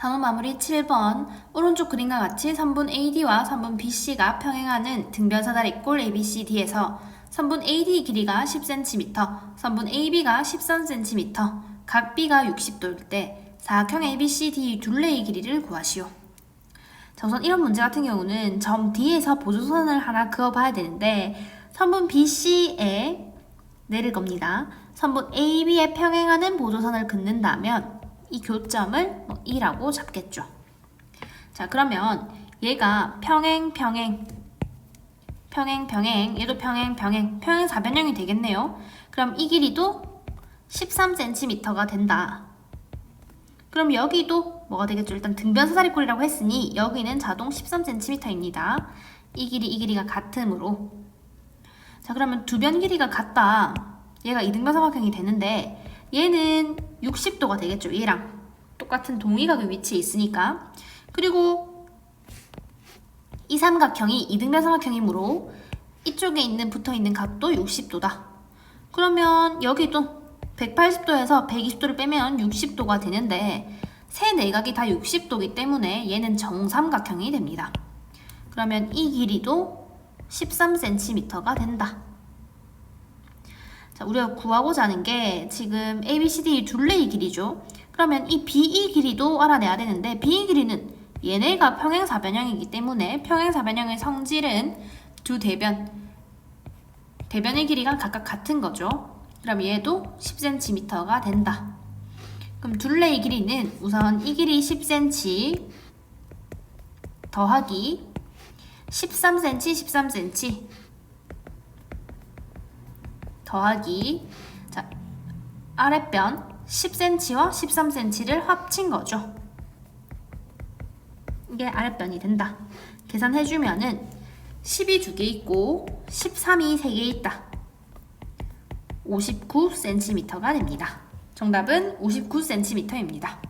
단원 마무리 7번 오른쪽 그림과 같이 선분 AD와 선분 BC가 평행하는 등변 사다리꼴 ABCD에서 선분 AD 길이가 10cm, 선분 AB가 13cm, 각 B가 60도일 때 사각형 ABCD 둘레의 길이를 구하시오. 자, 우선 이런 문제 같은 경우는 점 D에서 보조선을 하나 그어봐야 되는데 선분 BC에 내릴 겁니다. 선분 AB에 평행하는 보조선을 긋는다면 이 교점을 뭐 E라고 잡겠죠. 자, 그러면 얘가 평행, 평행, 평행, 평행, 얘도 평행, 평행, 평행 사변형이 되겠네요. 그럼 이 길이도 13cm가 된다. 그럼 여기도 뭐가 되겠죠? 일단 등변 사다리꼴이라고 했으니 여기는 자동 13cm입니다. 이 길이 이 길이가 같으므로 자 그러면 두 변 길이가 같다. 얘가 이등변 삼각형이 되는데 얘는 60도가 되겠죠. 얘랑 똑같은 동의각의 위치에 있으니까 그리고 이 삼각형이 이등변 삼각형이므로 이쪽에 있는 붙어 있는 각도 60도다. 그러면 여기도 180도에서 120도를 빼면 60도가 되는데 세 내각이 다 60도이기 때문에 얘는 정삼각형이 됩니다. 그러면 이 길이도 13cm가 된다. 자, 우리가 구하고자 하는 게 지금 ABCD 둘레의 길이죠. 그러면 이 BE 길이도 알아내야 되는데 BE 길이는 얘네가 평행사변형이기 때문에 평행사변형의 성질은 두 대변 대변의 길이가 각각 같은 거죠. 그럼 얘도 10cm가 된다. 그럼 둘레의 길이는 우선 이 길이 10cm 더하기 13cm, 13cm 더하기 자 아랫변 10cm와 13cm를 합친 거죠. 이게 아랫변이 된다. 계산해주면은 10이 두개 있고 13이 세개 있다. 59cm가 됩니다. 정답은 59cm입니다.